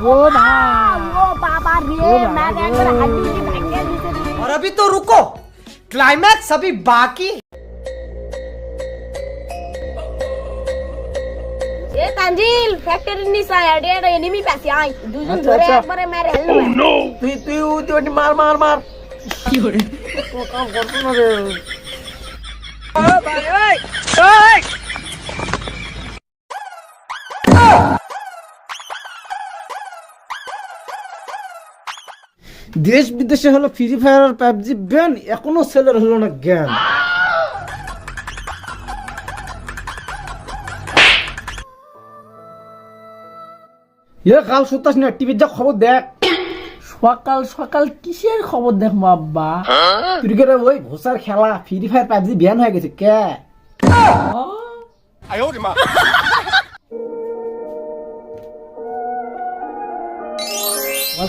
वो वो बाबा रे मैं हड्डी की भैंगे और अभी तो रुको क्लाइमैक्स अभी बाकी ఏ తంజీల్ ఫ్యాక్టరీ ని సాయడేడ ఎనిమి పాసి ఆయ్ దుజున్ ధోరే మరే మరే ఓ నో తీ తీ ఉతి మార్ మార్ మార్ యోడే ఓ కాం కొడుతున్నా రే ఓ బాయ్ బాయ్ দেশ বিদেশে হলো ফ্রি ফায়ার আর পাবজি ব্যান এখনও সেলের হলো না জ্ঞান। এ কাল না টিভির যা খবর দেখ। সকাল সকাল কিসের খবর আব্বা? ক্রিকেটের ওই ঘোষার খেলা ফ্রি ফায়ার পাবজি ব্যান হয়ে গেছে কে?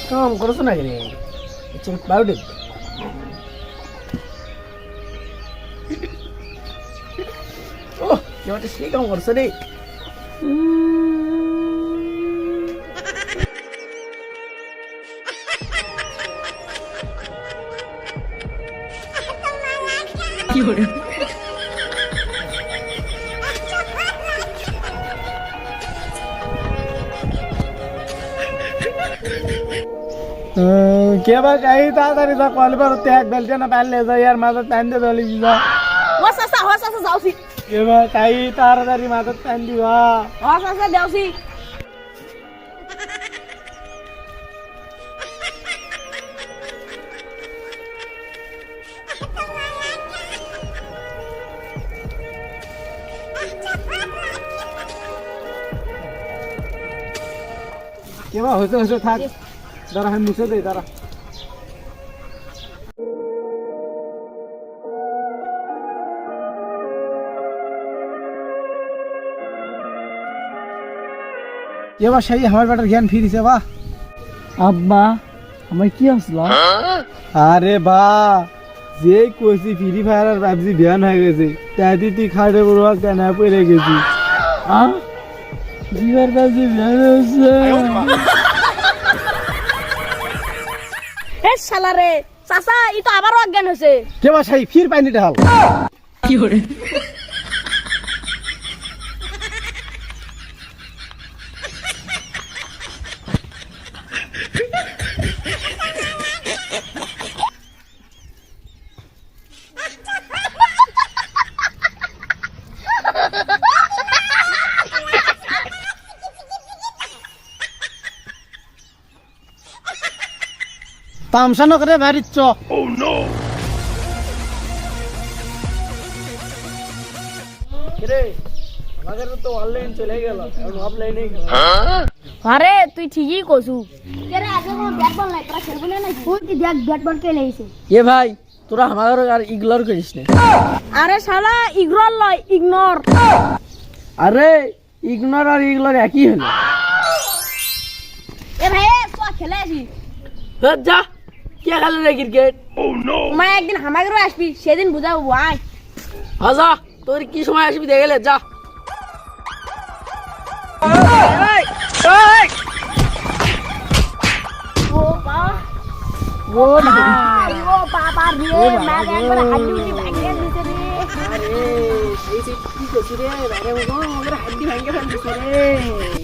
কাম করছ না রে? বারোটে ও এবারে সেই কাম করছ রে কে বা চাই তাড়াতাড়ি যা কল বার ত্যাগ বেলছে না পারলে যা ইয়ার মাথার টাইম দিয়ে দলি যা। ও সাসা ও সাসা যাওছি কে বা চাই তাড়াতাড়ি মাথার টাইম দিবা। ও সাসা দেওছি কে বা হয়েছে হয়েছে থাক। দাঁড়া আমি মুছে দেই দাঁড়া। এবার সেই আমার বেটার জ্ঞান ফিরিছে বা। আব্বা আমার কি আসলো? আরে বা যে কইছি ফ্রি ফায়ার আর পাবজি ব্যান হয়ে গেছে তাই তুই খাটে বড় কেন পড়ে গেছি। আহ জিবার কাছে বের হয়েছে। এ শালা রে চাচা ই তো আবারও অজ্ঞান হয়েছে কে বা সেই ফির পাইনি ঢাল কি করে তামসা নকরে বাড়ির চ রে আমাদের তো অনলাইন চলে গেল এখন অফলাইনে আরে তুই ঠিকই কছু এরে আগে কোনো ব্যাট বল নাই? তোরা খেলবি না নাই তুই কি দেখ ব্যাট বল কে লেইছে এ ভাই তোরা আমার আর ইগনোর করিস না। আরে শালা ইগনোর লয় ইগনোর আরে ইগনোর আর ইগনোর একই হলো। এ ভাই তো খেলে আসি। যা। কে খেলে রে ক্রিকেট মা একদিন হামাগেরও আসবি সেদিন বুঝাবো আয়। আজা তোর কি সময় আসবি দেখে গেলে যা। ও বাবা ও ও বাবা রে ম্যাগ একবার হাড্ডি উড্ডি ভাঙিয়ে দিছে রে। আরে এই যে কি করছিস রে? বাইরে মতো হাড্ডি ভাঙে ফেলছিস রে।